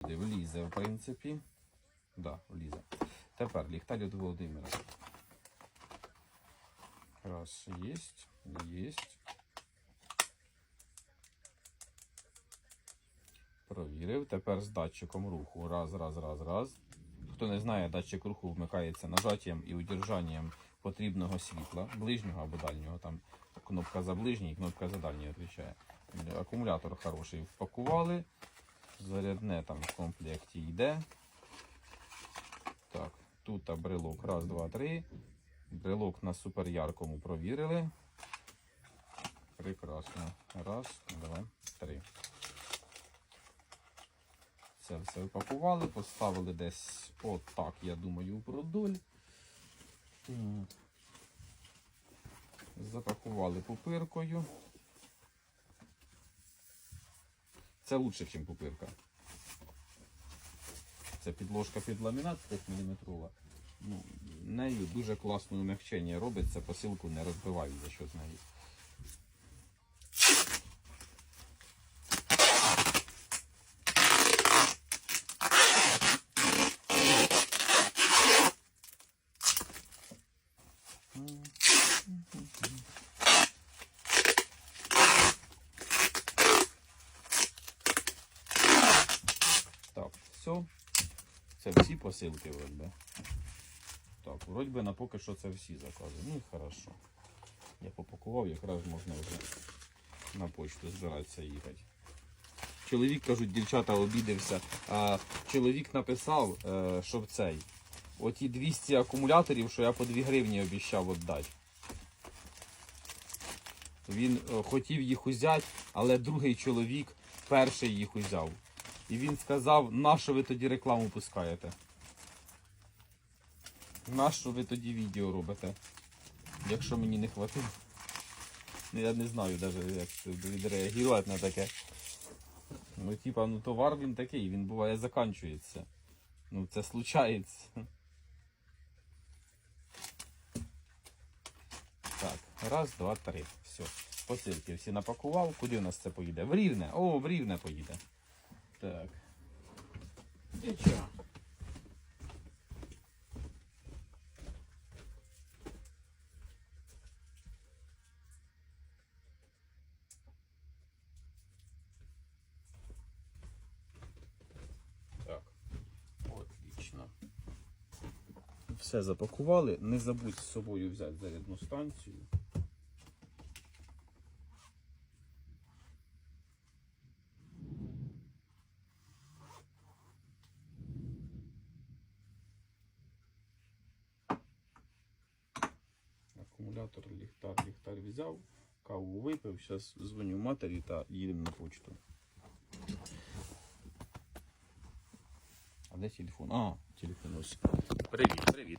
Влізе, в принципі. Да, влізе. Тепер ліхтар від Володимира. Раз, єсть, єсть. Провірив. Тепер з датчиком руху. Раз, раз, раз, раз. Хто не знає, датчик руху вмикається нажаттям і удержанням потрібного світла, ближнього або дальнього. Там кнопка за ближній, кнопка за дальній відповідає. Акумулятор хороший впакували. Зарядне там в комплекті йде. Так, тут брелок. Раз, два, три. Брелок на супер яркому провірили. Прекрасно. Раз, два, три. Це все упакували, поставили десь отак, я думаю, продоль. Запакували пупиркою. Це лучше, ніж пупирка. Це підложка під ламінат 5 мм. Ну, нею дуже класне умягчення робиться, посилку не розбивають за що з нею. Так, все. Це всі посилки вроді. Так, вроді би на поки що це всі закази. Ну і хорошо. Я попакував, якраз можна вже на почту збиратися їхати. Чоловік, кажуть, дівчата обідався. А чоловік написав, е, щоб цей. Оті 200 акумуляторів, що я по 2 гривні обіцяв віддати. Він е, хотів їх узяти, але другий чоловік перший їх узяв. І він сказав, нащо ви тоді рекламу пускаєте? Нащо ви тоді відео робите? Якщо мені не хватило. Ну, Я не знаю навіть, як відреагувати на таке. Ну, типа, ну товар він такий, він буває заканчується. Ну, це случається. Так, раз, два, три. Все. Посилки всі напакував. Куди у нас це поїде? В Рівне. О, в Рівне поїде. Так. І чо? Так. Отлично. Все запакували. Не забудь з собою взяти зарядну станцію. Акумулятор, ліхтар, ліхтар взяв, каву випив, зараз дзвоню матері та їдемо на почту. А де телефон? А, телефон ось. Привіт, привіт.